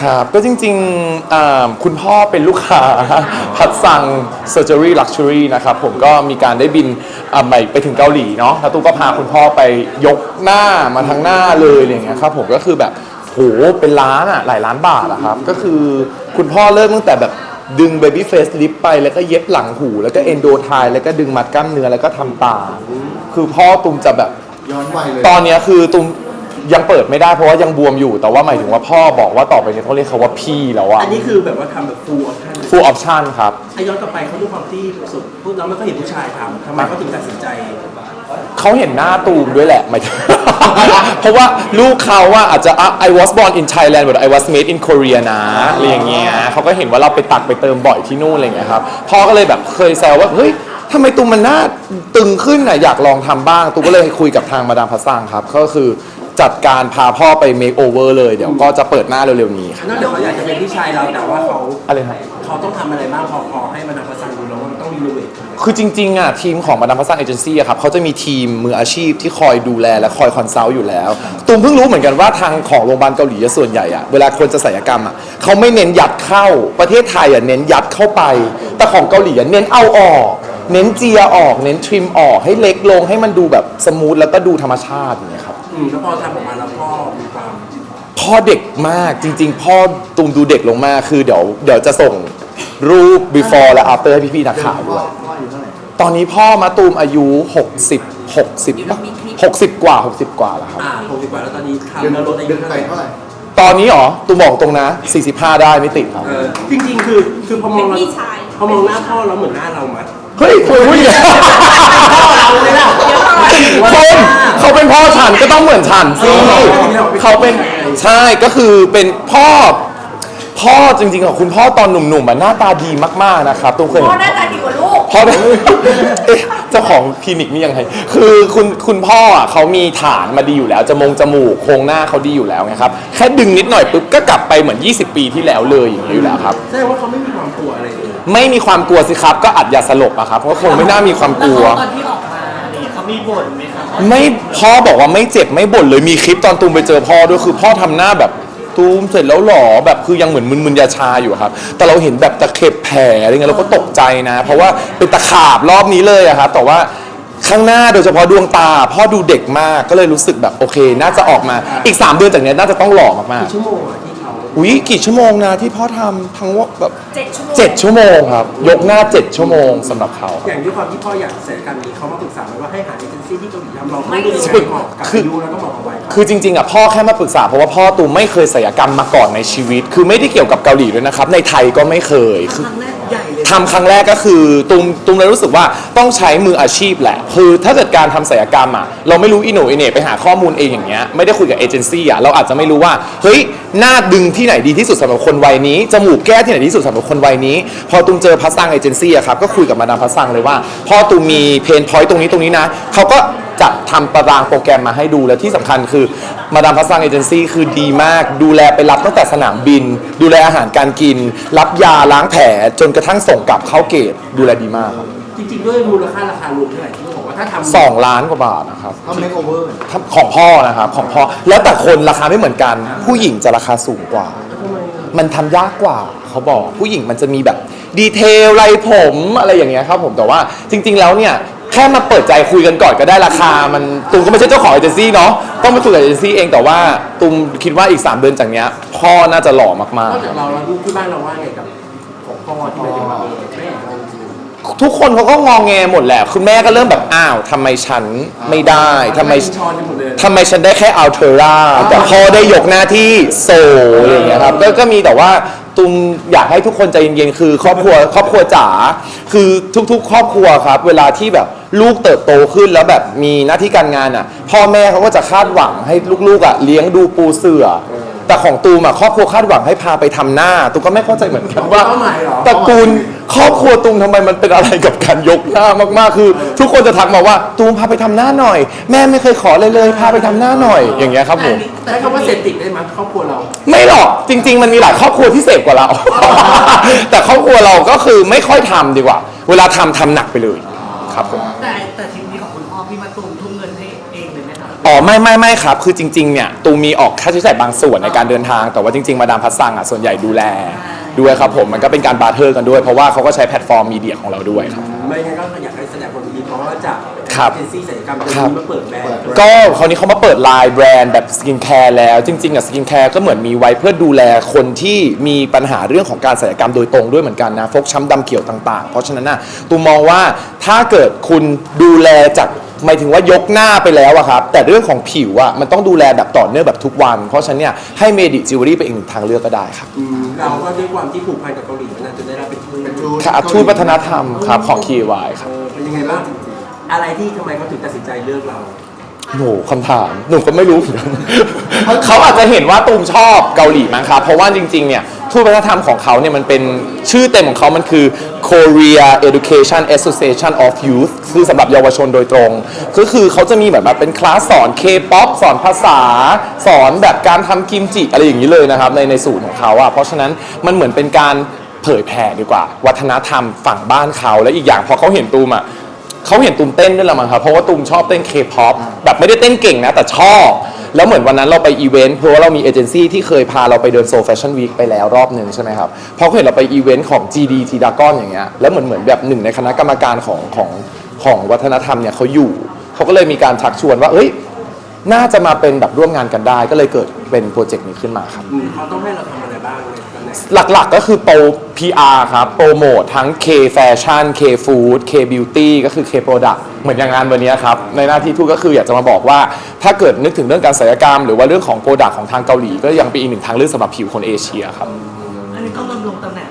ครับก็จริงๆอ่าคุณพ่อเป็นลูกค้าพัดสั่ง Surgery Luxury นะครับ ผมก็มีการได้บินอ่าไปไปถึงเกาหลีเนาะแล้วตุ้มก็พาคุณพ่อไปยกหน้ามาทั้งหน้าเลยอะไรอย่างเงี้ยครับผมก็คือแบบโหเป็นล้านอะหลายล้านบาทอะครับ ก็คือคุณพ่อเริ่มตั้งแต่แบบดึง baby face lip ไปแล้วก็เย็บหลังหู แล้วก็เอนโดไทแล้วก็ดึงมัดกล้ามเนื้อแล้วก็ทำตา คือพ่อตุ้มจะแบบ ย้อนวัยเลย ตอนเนี้ยคือตุ้ม ยังเปิดไม่ได้เพราะว่ายังบวมอยู่ แต่ว่าหมายถึงว่าพ่อบอกว่าต่อไปเนี่ยต้องเรียกเขาว่าพี่แล้วอะ อันนี้คือแบบว่าทำแบบ full option full option ครับถ้าย้อนกลับไปเขาดูความที่สุดพูดแล้วมันก็เห็นผู้ชายทำทำไมเขาถึงตัดสินใจ เขาเห็นหน้าตูมด้วยแหละหมายถึง เพราะว่าลูกเขาว่าอาจจะ อะ I was born in Thailand but I was made in Korea นะอะไรอย่างเงี้ยเขาก็เห็นว่าเราไปตัดไปเติมบ่อยที่นู่นอะไรอย่างเงี้ยครับพ่อก็เลยแบบเคยแซวว่า เฮ้ยทำไมตูมมันหน้าตึงขึ้นน่ะอยากลองทำบ้างตูมก็เลยคุยกับทางมาดามพัสซังครับก็คือ จัดการพาพ่อไป make over เลยเดี๋ยวก็จะเปิดหน้าเร็วๆนี้ครับนอกจากเขาอยากจะเป็นพี่ชายเราแต่ว่าเขาอะไรครับ เขาต้องทำอะไรบ้างพอพอให้มาดามประสันดูแล้วว่ามันต้องรีโนเวทคือจริงๆอะทีมของมาดามพัสซันเอเจนซี่ครับเขาจะมีทีมมืออาชีพที่คอยดูแลและคอยคอนซัลท์อยู่แล้วตูมเพิ่งรู้เหมือนกันว่าทางของโรงพยาบาลเกาหลีส่วนใหญ่อะเวลาคนจะศัลยกรรมอะเขาไม่เน้นยัดเข้าประเทศไทยอะเน้นยัดเข้าไป แต่ของเกาหลีอะเน้นเอาออก เน้นเจียออก เน้นทริมออกให้เล็กลงให้มันดูแบบสมูทแล้วก็ดูธรรมชาติอย่างเงี้ยครับ อืมแล้วพอทำออกมาแล้วพ่อมีความพ่อเด็กมากจริง ๆ พ่อตูมดูเด็กลงมากคือเดี๋ยวเดี๋ยวจะส่งรูป before และ after ให้พี่ๆนักข่าวด้วย พ่ออายู่เท่าไหร่ตอนนี้พ่อมาตูมอายุ 60 60ปะ60 กว่า 60 กว่าแล้วครับ อ่าหกสิบกว่าแล้วตอนนี้เดือนทำแล้วลดอายุเดือนเท่าไปไหร่เท่าไหร่ตอนนี้เหรอตูมบอกตรงนะ 45 ได้ไม่ติดครับ เออจริง ๆ คือคือพอมองเป็นพี่ชาย พอมองหน้าพ่อแล้วเหมือนหน้าเราไหม เฮ้ยคุยพูดอย่างนี้เราเลยล่ะคนเขาเป็นพ่อฉันก็ต้องเหมือนฉันสิเขาเป็นใช่ก็คือเป็นพ่อ พ่อจริงๆของคุณพ่อตอนหนุ่มๆอะหน้าตาดีมากๆนะครับตูมเคยพ่อเห็นหน้าตาดีกว่าลูกพ่อเนี่ยเอ๊ะเจ้าของคลินิกนี่ยังไงคือคุณคุณพ่ออะเขามีฐานมาดีอยู่แล้วจมงจมูกโครงหน้าเขาดีอยู่แล้วไงครับแค่ดึงนิดหน่อยปุ๊บก็กลับไปเหมือน 20 ปีที่แล้วเลยอย่างนี้อยู่แล้วครับ แสดงว่าเขาไม่มีความกลัวอะไรเลย ไม่มีความกลัวสิครับ ก็อัดยาสลบอะครับเพราะคงไม่น่ามีความกลัวตอนที่ออกมาเนี่ยเขามีบ่นไหมครับไม่พ่อบอกว่าไม่เจ็บไม่บ่นเลยมีคลิปตอนตูมไปเจอพ่อด้วยคือพ่อทำหน้าแบบตูมเสร็จแล้วหรอแบบคือยังเหมือนมึนๆยาชาอยู่อะครับ แต่เราเห็นแบบตะเข็บแผลอะไรเงี้ยเราก็ตกใจนะ เพราะว่าเป็นตะขาบรอบนี้เลยอะครับแต่ว่าข้างหน้าโดยเฉพาะดวงตา พ่อดูเด็กมากก็เลยรู้สึกแบบโอเค น่าจะออกมาอีก 3 เดือนจากเนี้ยน่าจะต้องหล่อมากกี่ชั่วโมงอะที่เขาๆ อุ้ยกี่ชั่วโมงนะที่พ่อทำทั้งว่าแบบเจ็ดชั่วโมงเจ็ดชั่วโมงครับ ยกหน้าเจ็ดชั่วโมงสำหรับเขาอย่างด้วยความที่พ่ออยากเสร็จการนี้เขามาปรึกษาไหมว่าให้หาเอเจนซี่ที่เกาหลีทำเราต้องดูยังไงเหมาะกับอายุแล้วก็เหมาะกับวัยเขาคือจริงๆอะพ่อแค่มาปรึกษาเพราะว่าพ่อตูมไม่เคยศัลยกรรมมาก่อนในชีวิต คือไม่ได้เกี่ยวกับเกาหลีด้วยนะครับ ในไทยก็ไม่เคยคือ ครั้งแรกใหญ่เลยทำครั้งแรกก็คือตูมตูมเลยรู้สึกว่าต้องใช้มืออาชีพแหละ คือถ้าเกิดการทำศัลยกรรมอะเราไม่รู้อีโหนอีเหน่ไปหาข้อมูลเองอย่างเงี้ยไม่ได้คุยกับเอเจนซี่อะเราอาจจะไม่รู้ว่าเฮ้ยหน้าดึงที่ไหนดีที่สุดสำหรับคนวัยนี้จมูกแก้ที่ไหนดีที่สุดสำหรับคนวัยนี้ พอตูมเจอพัสซังเอเจนซี่อะครับก็คุยกับมาดามพัสซังเลยว่าพ่อตูมมีเพนพอยต์ตรงนี้ตรงนี้นะเขาก็ จัดทำตารางโปรแกรมมาให้ดูและที่สำคัญคือมาดามพัสซังเอเจนซี่คือดีมาก ดูแลไปรับตั้งแต่สนามบิน ดูแลอาหารการกิน รับยาล้างแผลจนกระทั่งส่งกลับเข้าเกตดูแลดีมากครับจริงๆด้วยมูลค่าราคารวมเท่าไหร่ที่เขาบอกว่าถ้าทำสองล้านกว่าบาทนะครับต้องเมคโอเวอร์ของพ่อนะครับของพ่อแล้วแต่คนราคาไม่เหมือนกัน ผู้หญิงจะราคาสูงกว่า มันทำยากกว่าเขาบอกผู้หญิงมันจะมีแบบดีเทลไรผมอะไรอย่างเงี้ยครับผมแต่ว่าจริง ๆ แล้วเนี่ยแค่มาเปิดใจคุยกันก่อนก็ได้ราคา มันตุมก็ไม่ใช่เจ้าของเอเจนซี่เนาะต้องมาคุยกับเอเจนซี่เองแต่ว่าตุมคิดว่าอีก 3 เดือนจากเนี้ยพ่อน่าจะหล่อมากนอกจากเราแล้วลูกที่บ้านเราว่าไงกับของพ่อที่ไปเป็นมาเออแม่เราจริงๆ ทุกคนเขาก็งองแงหมดแหละคุณแม่ก็เริ่มแบบอ้าวทำไมฉันไม่ได้ทำไมชอนกันหมดเลยทำไมฉันได้แค่อัลเทอร่าแต่พอได้ยกหน้าที่โซอะไรอย่างเงี้ยครับก็ก็มีแต่ว่าตุมอยากให้ทุกคนใจเย็นๆคือ ครอบครัวครอบครัวจ๋าคือทุก ๆ ครอบครัวครับ เวลาที่แบบ ลูกเติบโตขึ้นแล้วแบบมีหน้าที่การงานอะ พ่อแม่เขาก็จะคาดหวังให้ลูกๆอะเลี้ยงดูปูเสือ แต่ของตูมอะครอบครัวคาดหวังให้พาไปทำหน้าตูมก็ไม่เข้าใจเหมือนกันว่าเป้าหมายเหรอ ตระกูลครอบครัวตูมทำไมมันเป็นอะไรกับการยกหน้ามากๆคือ ทุกคนจะทักมาว่าตูมพาไปทำหน้าหน่อย แม่ไม่เคยขอเลยเลยพาไปทำหน้าหน่อย อย่างเงี้ยครับผม ใช้คำว่าเสพติดได้ไหมครอบครัวเรา ไม่หรอกจริง ๆ มันมีหลายครอบครัวที่เสพกว่าเรา แต่ครอบครัวเราก็คือไม่ค่อยทำดีกว่า เวลาทำทำหนักไปเลย ครับผมแต่แต่ทีมนี้ของคุณพ่อพี่มาตูมทุ่มเงินให้เองเลยไหมครับอ๋อไม่ไม่ไม่ครับ คือจริงๆเนี่ยตูมมีออกค่าใช้จ่ายบางส่วนในการเดินทาง แต่ว่าจริงๆ มาดามพัสซังอะส่วนใหญ่ดูแลด้วยครับผมมันก็เป็นการบาร์เทอร์กันด้วยเพราะว่าเขาก็ใช้แพลตฟอร์มมีเดียของเราด้วยครับ ไม่งั้นก็อยากให้แสดงความยินดีเพราะ ว่าจากครับเอเจนซี่ศัลยกรรมจะครับมีมาเปิดแบรนด์ก็คราวนี้เขามาเปิดไลน์แบรนด์แบบสกินแคร์แล้ว จริงๆอะสกินแคร์ก็เหมือนมีไว้เพื่อดูแลคนที่มีปัญหาเรื่องของการศัลยกรรมโดยตรงด้วยเหมือนกันนะฟกช้ำดำเขียวต่างๆ เพราะฉะนั้นน่ะตูมองว่าถ้าเกิดคุณดูแลจากหมายถึงว่ายกหน้าไปแล้วอะครับ แต่เรื่องของผิวอะมันต้องดูแลแบบต่อเนื่องแบบทุกวัน เพราะฉะนั้นเนี่ยให้เมดิจิวเวลรี่เป็นอีกหนึ่งทางเลือกก็ได้ครับ อืมเราก็ด้วยความที่ผูกพันกับเกาหลีมานานจนได้รับเป็นทูตเป็นทูตค่ะทูตวัฒนธรรมครับของ KY ครับ เออเป็นยังไงบ้าง อะไรที่ทำไมเขาถึงตัดสินใจเลือกเรา โหคำถามหนูก็ไม่รู้เหมือนกัน เขาอาจจะเห็นว่าตูมชอบเกาหลีมั้งครับเพราะว่าจริงๆเนี่ยทูตวัฒนธรรมของเขาเนี่ยมันเป็นชื่อเต็มของเขามันคือ Korea Education Association of Youth คือสำหรับเยาวชนโดยตรง ก็คือเขาจะมีแบบว่าเป็นคลาสสอน K-POP สอนภาษา สอนแบบการทำกิมจิอะไรอย่างนี้เลยนะครับ ในในสูตรของเขาอะเพราะฉะนั้นมันเหมือนเป็นการเผยแผ่ดีกว่า วัฒนธรรมฝั่งบ้านเขาและอีกอย่างพอเขาเห็นตูมอะ เขาเห็นตูมเต้นด้วยละมั้งครับเพราะว่าตูมชอบเต้นเคป๊อปแบบไม่ได้เต้นเก่งนะแต่ชอบ แล้วเหมือนวันนั้นเราไปอีเวนต์เพราะว่าเรามีเอเจนซี่ที่เคยพาเราไปเดินโซแฟชั่นวีคไปแล้วรอบหนึ่งใช่ไหมครับพอเขาเห็นเราไปอีเวนต์ของ GD t d a g o n อย่างเงี้ยแล้วเหมือนเหมือนแบบหนึ่งในคณะกรรมการของของของวัฒนธรรมเนี่ยเขาอยู่เขาก็เลยมีการชักชวนว่าเอ้ย น่าจะมาเป็นแบบร่วมงานกันได้ ก็เลยเกิดเป็นโปรเจกต์นี้ขึ้นมาครับ อืมเขาต้องให้เราทำอะไรบ้างในตำแหน่งหลักๆก็คือโปร PR ครับ โปรโมททั้ง K Fashion K Food K Beauty ก็คือ K Product เหมือนอย่างงานวันนี้ครับ ในหน้าที่ทูตก็คืออยากจะมาบอกว่า ถ้าเกิดนึกถึงเรื่องการศัลยกรรม หรือว่าเรื่องของโปรดักของทางเกาหลี ก็ยังเป็นอีกหนึ่งทางเลือกสำหรับผิวคนเอเชียครับ อันนี้ต้องดำรงตำแหน่ง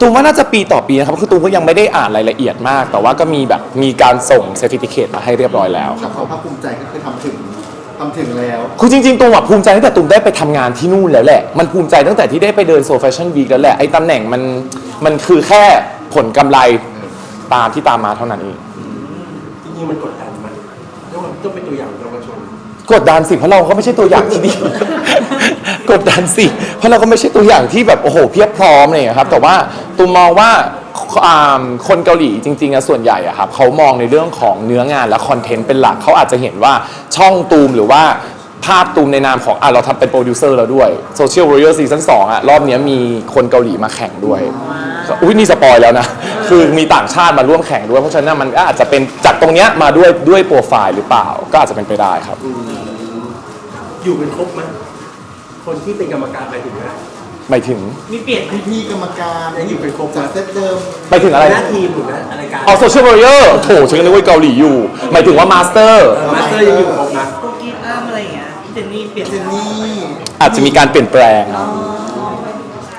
ตูมว่าน่าจะปีต่อปีนะครับคือตูมก็ยังไม่ได้อ่านรายละเอียดมาก แต่ว่าก็มีแบบมีการส่งเซอร์ติฟิเคตมาให้เรียบร้อยแล้วครับแต่ความภาคภูมิใจก็คือทำถึงทำถึงแล้ว คือจริงๆตูมอะภูมิใจตั้งแต่ตูมได้ไปทำงานที่นู่นแล้วแหละ มันภูมิใจตั้งแต่ที่ได้ไปเดินโซแฟชั่นวีคแล้วแหละ ไอ้ตำแหน่งมันมันคือแค่ผลกำไรตามที่ตามมาเท่านั้นเอง จริงๆมันกดดันไหมันแล้วมันต้องเป็นตัวอย่างเยาวชนกดดันสิเพราะเราก็ไม่ใช่ตัวอย่างที่ดี กดดันสิเพราะเราก็ไม่ใช่ตัวอย่างที่แบบโอ้โหเพียบพร้อมอะไรอย่างเลยครับ แต่ว่า ตูมมองว่าอ่าคนเกาหลีจริงๆอะส่วนใหญ่อะครับเขามองในเรื่องของเนื้องานและคอนเทนต์เป็นหลักเขาอาจจะเห็นว่าช่องตูมหรือว่าภาพตูมในนามของอะเราทำเป็นโปรดิวเซอร์แล้วด้วย Social Warrior Season 2อะรอบเนี้ยมีคนเกาหลีมาแข่งด้วย อุ้ยนี่สปอยแล้วนะ คือมีต่างชาติมาร่วมแข่งด้วย เพราะฉะนั้นมันก็อาจจะเป็นจากตรงเนี้ยมาด้วยด้วยโปรไฟล์หรือเปล่า ก็อาจจะเป็นไปได้ครับ อยู่เป็นครบไหมคนที่เป็นกรรมการไปถึงนะ หมายถึง มีเปลี่ยนพี่พี่ๆกรรมการยังอยู่เป็นครบจากนะเซตเดิมหมายถึงอะไรหน้าทีมหรือนะอะไรการอ๋อโซเชียล a ร i เ r อร์โถฉันก็นึกว่าเกาหลีอยู่ หมายถึงว่ามาสเตอร์ มาสเตอร์ยังอยู่ครบนะกุ๊กกิ๊บอ้ามอะไรอย่างเงี้ยพี่เจนนี่เปลี่ยนเจนนี่อาจจะมีการเปลี่ยนแปลงครับ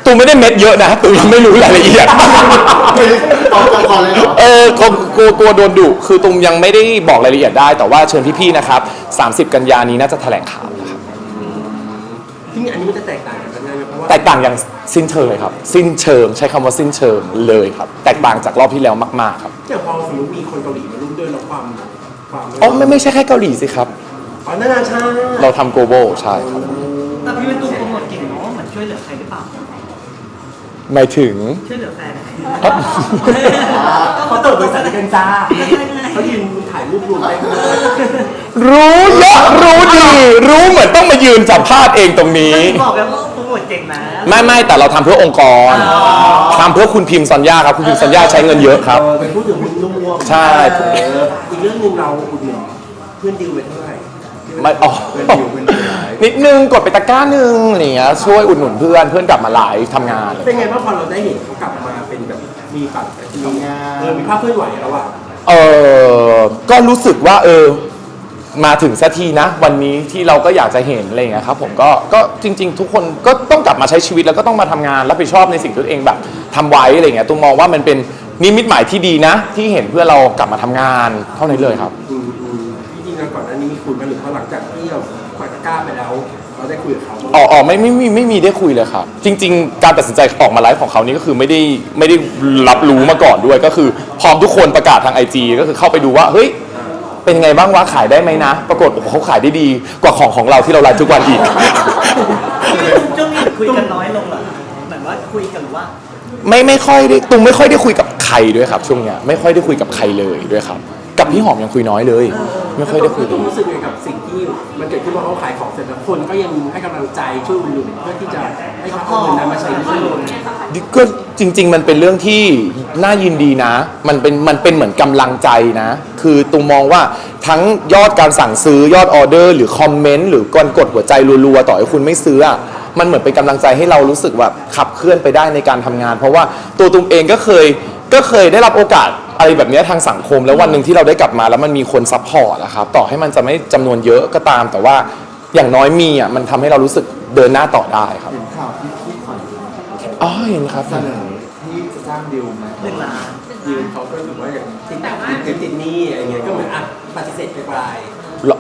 ตูไม่ได้เม็ดเยอะนะตูยังไม่รู้รายละเอียดต่อจากก่อนเลยเหรอ เออกลัวกลัวกลัวโดนดุคือตุมยังไม่ได้บอกรายละเอียดได้ แต่ว่าเชิญพี่ๆนะครับ 30 กันยานี้น่าจะแถลงข่าวนะครับ ที่นี่อันนี้มันจะแตกต่าง แตกต่างอย่างสิ้นเชิงเลยครับ สิ้นเชิง ใช้คำว่าสิ้นเชิงเลยครับ แตกต่างจากรอบที่แล้วมาก ๆ ครับอย่างพอสมมติมีคนเกาหลีมาร่วมด้วยแล้วความความอ๋อไม่ไม่ใช่แค่เกาหลีสิครับ อ๋อนานาชาติเราทำ global ใช่ครับแต่พี่เป็นตูโปรโมทเก่งเนาะเหมือนช่วยเหลือใครหรือเปล่า หมายถึง ช่วยเหลือแฟนเขาเปิดบริษัทเดียวกันจ้าเขายืนถ่ายรูปรวมไปข้างหน้ารู้เยอะรู้ดี รู้เหมือนต้องมายืนสัมภาษณ์เองตรงนี้ บอกแล้วว่า โปรโมทเก่งนะ ไม่ไม่แต่เราทำเพื่อองค์กรทำเพื่อคุณพิมพ์สัญญาครับ คุณพิมพ์สัญญาใช้เงินเยอะครับ เออเป็นผู้ถือหุ้นร่วมใช่ เอออีกเรื่องหนึ่งเราอุดหนุนเพื่อนดิวไปเท่าไหร่ไม่อ๋อเป็นดิวเป็นดิวนิดนึงกดไปตะกร้าหนึ่งอะไรเงี้ยช่วยอุดหนุนเพื่อนเพื่อนกลับมาไลฟ์ทำงานอะไรเป็นไงบ้างพอเราได้เห็นเขากลับมาเป็นแบบมีฝั่งมีทำงานเออมีภาพเคลื่อนไหวแล้วอะ เออก็รู้สึกว่าเออ มาถึงสักทีนะ วันนี้ที่เราก็อยากจะเห็นอะไรเงี้ยครับผมก็ก็จริง ๆ ทุกคนก็ต้องกลับมาใช้ชีวิตแล้วก็ต้องมาทำงานรับผิดชอบในสิ่งที่ตัวเองแบบทำไว้อะไรเงี้ยตุ้มมองว่ามันเป็นนิมิตหมายที่ดีนะ ที่เห็นเพื่อเรากลับมาทำงานเท่านั้นเลยครับ อืมอืมจริงๆแล้วก่อนหน้านี้มีคุยมาหรือพอหลังจากที่เราปล่อยตะกร้าไปแล้ว เราได้คุยกับเขาบ้างไหม อ๋ออ๋อไม่ไม่ไม่ไม่มีได้คุยเลยครับ จริง ๆ การตัดสินใจออกมาไลฟ์ของเขานี่ก็คือไม่ได้ไม่ได้รับรู้มาก่อนด้วยก็คือพร้อมทุกคนประกาศทางไอจก็คือเข้าไปดูว่าเฮ้ย เป็นไงบ้างวะขายได้ไหมนะ ปรากฏโอ้โหเขาขายได้ดีกว่าของของเราที่เราไลฟ์ทุกวันอีก ช่วงนี้คุยกันน้อยลงเหรอเหมือนว่าคุยกันว่า ไม่ไม่ค่อยได้ตุงไม่ค่อยได้คุยกับใครด้วยครับ ช่วงเนี้ยไม่ค่อยได้คุยกับใครเลยด้วยครับอ กับพี่หอมยังคุยน้อยเลย ไม่ค่อยได้คุยเลตุ้มยรู้สึกยังไงกับสิ่งที่มันเกิดขึ้นว่าเขาขายของเสร็จแล้วคนก็ยังให้กำลังใจช่วยอุดหนุนเพื่อที่จะให้เขาเอาเงินนั้นมาใช้หนี้ก็จริง ๆ มันเป็นเรื่องที่น่ายินดีนะ มันเป็นมันเป็นเหมือนกำลังใจนะ คือตุงมองว่าทั้งยอดการสั่งซื้อยอดออเดอร์ หรือคอมเมนต์หรือการกดหัวใจรัวๆ ต่อให้คุณไม่ซื้ออะมันเหมือนเป็นกำลังใจให้เรารู้สึกแบบขับเคลื่อนไปได้ในการทำงาน เพราะว่าตัวตุมเองก็เคยก็เคยได้รับโอกาส อะไรแบบเนี้ยทางสังคมแล้ววันหนึ่งที่เราได้กลับมาแล้วมันมีคนซัพพอร์ตนะครับต่อให้มันจะไม่จำนวนเยอะก็ตาม แต่ว่าอย่างน้อยมีอะมันทำให้เรารู้สึกเดินหน้าต่อได้ครับเห็นข่าวที่พี่ขวัญอ๋อเห็นครับ เสนอที่จะจ้างดิวไหมหนึ่งล้านยืนเขาก็ถือว่าอย่างติดติดติดหนี้อะไรเงี้ยก็เหมือนอะปฏิเสธไปปลาย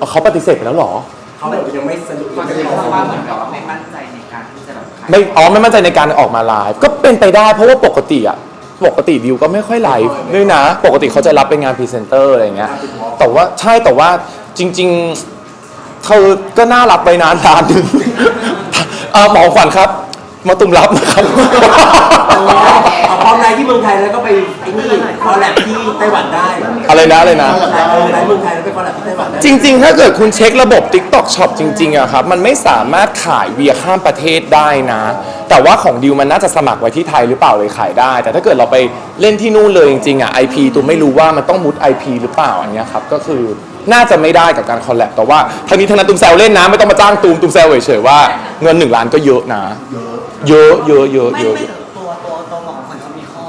เขาปฏิเสธไปแล้วเหรอ เขาแบบยังไม่สนุกก็จะบอกว่าเหมือนกับว่าไม่มั่นใจในการที่จะแบบขายไม่ อ๋อ ไม่มั่นใจในการออกมาไลฟ์ ก็เป็นไปได้เพราะว่าปกติอะ ปกติดิวก็ไม่ค่อยไลฟ์ด้วยนะ ปกติเขาจะรับเป็นงานพรีเซนเตอร์อะไรอย่างเงี้ย แต่ว่าใช่แต่ว่าจริง ๆเธอก็น่ารับไปนานนานหนึ่งเอ่อหมอขวัญครับ มาตุมรับนะครับ เอาพร้อมไลน์ที่เมืองไทยแล้วก็ไปไอ้นี่คอลแลบที่ ไต้หวันได้อะไรนะอะไรนะไลน์เมืองไทยแล้วไปคอลแลบที่ไต้หวันได้จริง ๆ ถ้าเกิดคุณเช็คระบบ TikTok Shop จริงๆอะครับ มันไม่สามารถขายเวียข้ามประเทศได้นะ แต่ว่าของดิวมันน่าจะสมัครไว้ที่ไทยหรือเปล่าเลยขายได้ แต่ถ้าเกิดเราไปเล่นที่นู่นเลยจริงๆอะ IP ตัวไม่รู้ว่ามันต้องมุด IP หรือเปล่าอันเนี้ยครับ ก็คือน่าจะไม่ได้กับการคอลแลบแต่ว่าทั้งนี้ทั้งนั้นตูมแซวเล่นนะ ไม่ต้องมาจ้างตูมตูมแซวเฉยๆว่าเงินหนึ่งล้านก็เยอะนะ เยอะเยอะเยอะไม่เยอะ ไม่ถึงตัวตัวตัวหมอขวัญเขามีข้อ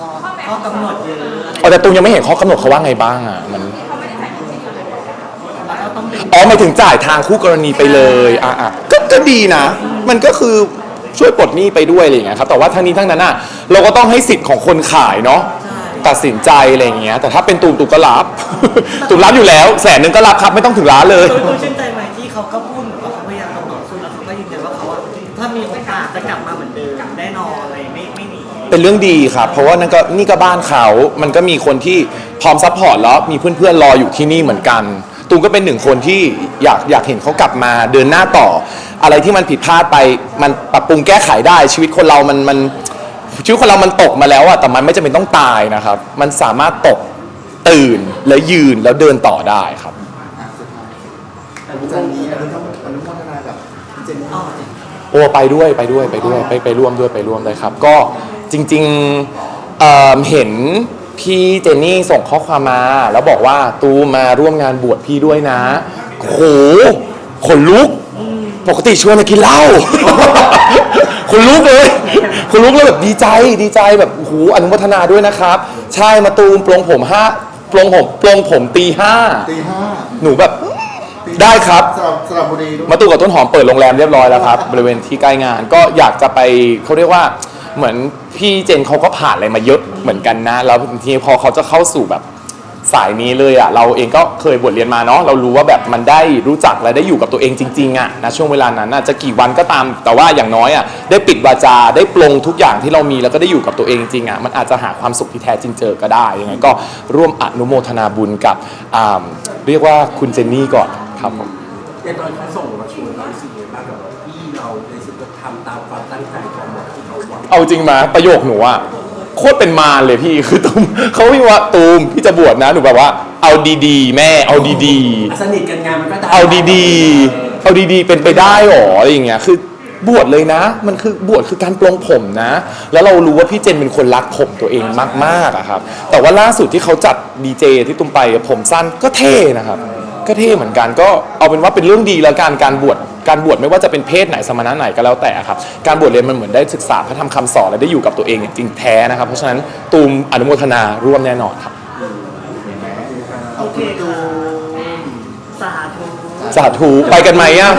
ข้อกำหนดเยอะ อ๋อแต่ตูมยังไม่เห็นข้อกำหนดเขาว่าไงบ้างอะมันแล้วก็ต้องดึงอ๋อหมายถึงจ่ายทางคู่กรณีไปเลยอะอะก็ก็ดีนะ มันก็คือช่วยปลดหนี้ไปด้วยอะไรอย่างเงี้ยครับแต่ว่าทั้งนี้ทั้งนั้นอะเราก็ต้องให้สิทธิ์ของคนขายเนาะตัดสินใจอะไรอย่างเงี้ย แต่ถ้าเป็นตูมตูมก็รับ ตูมรับอยู่แล้ว แสนหนึ่งก็รับครับไม่ต้องถึงล้านเลย ตัวตัวชื่นใจไหมที่เขาก็พูดเหมือนว่าเขาพยายามตต่อสู้แล้วเขาก็ยืนยันว่าเขาอะถ้ามีโอกาสจะกลับมาเหมือนเดิมแน่นอนอะไรไม่ไม่หนี เป็นเรื่องดีครับเพราะว่านั่นก็นี่ก็บ้านเขา มันก็มีคนที่พร้อมซัพพอร์ตแล้วมีเพื่อนๆรออยู่ที่นี่เหมือนกันตูมก็เป็นหนึ่งคนที่อยากอยากเห็นเขากลับมาเดินหน้าต่อ อะไรที่มันผิดพลาดไปมันปรับปรุงแก้ไขได้ชีวิตคนเรามันมันชีวิตคนเรามันตกมาแล้วอะแต่มันไม่จำเป็นต้องตายนะครับ มันสามารถตกตื่นแล้วยืนแล้วเดินต่อได้ครับอะสุดท้ายอาจารย์นี้อนุโมทอนุโมทนากับพี่เจนนี่อ๋อโอ้ไปด้วยไปด้วยไปด้วยไปไปร่วมด้วยไปร่วมเลยครับ ก็ จริงๆเอิ่มเห็นพี่เจนนี่ส่งข้อความมา แล้วบอกว่าตูมาร่วมงานบวชพี่ด้วยนะโหขนลุก ปกติชวนมากินเหล้าคนลุกเลยคนลุกเลยแบบดีใจดีใจแบบโอ้โหอนุโมทนาด้วยนะครับ ใช่มาตูมปลงผมห้าปลงผมปลงผมตีห้าตีห้าหนูแบบได้ครับสลับสลับบุรีด้วย มาตูกับต้นหอมเปิดโรงแรมเรียบร้อยแล้วครับ บริเวณที่ใกล้งานก็อยากจะไปเขาเรียกว่าเหมือน พี่เจนเขาก็ผ่านอะไรมาเยอะเหมือนกันนะ แล้วทีนี้พอเขาจะเข้าสู่แบบสายนี้เลยอะเราเองก็เคยบทเรียนมาเนาะเรารู้ว่าแบบมันได้รู้จักและได้อยู่กับตัวเองจริงๆอะนะช่วงเวลานั้นน่ะจะกี่วันก็ตามแต่ว่าอย่างน้อยอะได้ปิดวาจาได้ปลงทุกอย่างที่เรามีแล้วก็ได้อยู่กับตัวเองจริงอะมันอาจจะหาความสุขที่แท้จริงเจอก็ได้ยังไงก็ร่วมอนุโมทนาบุญกับอ่าเรียกว่าคุณเจนนี่ก่อนครับผมในตอนเขาส่งมาชวนเราสึกยังไงบ้างกับที่เราในสุดทำตามความตั้งใจ เขาหวังเอาจริงมาประโยคหนูอะโคตรเป็นมารเลยพี่คือตูมเขาพี่ว่าตูมพี่จะบวชนะหนูแบบว่า เอาดีๆ แม่เอาดีสนิทกันงานมันก็ๆเอาดีๆ เอาดีๆ เป็นไปได้หรออะไรอย่างเงี้ยคือบวชเลยนะ มันคือบวชคือการปลงผมนะ แล้วเรารู้ว่าพี่เจนเป็นคนรักผมตัวเองมากๆอะครับ แต่ว่าล่าสุดที่เขาจัดดีเจที่ตุ้มไปอะผมสั้นก็เท่นะครับ ก็เท่เหมือนกันก็เอาเป็นว่าเป็นเรื่องดีแล้วกันการบวชการบวชไม่ว่าจะเป็นเพศไหนสมณะไหนก็แล้วแต่ครับการบวชเรียนมันเหมือนได้ศึกษาพระธรรมคำสอนและได้อยู่กับตัวเองอย่างจริงแท้นะครับเพราะฉะนั้นตูมอนุโมทนาร่วมแน่นอนครับโอเคค่ะสาธุสาธุไปกันไหมอะ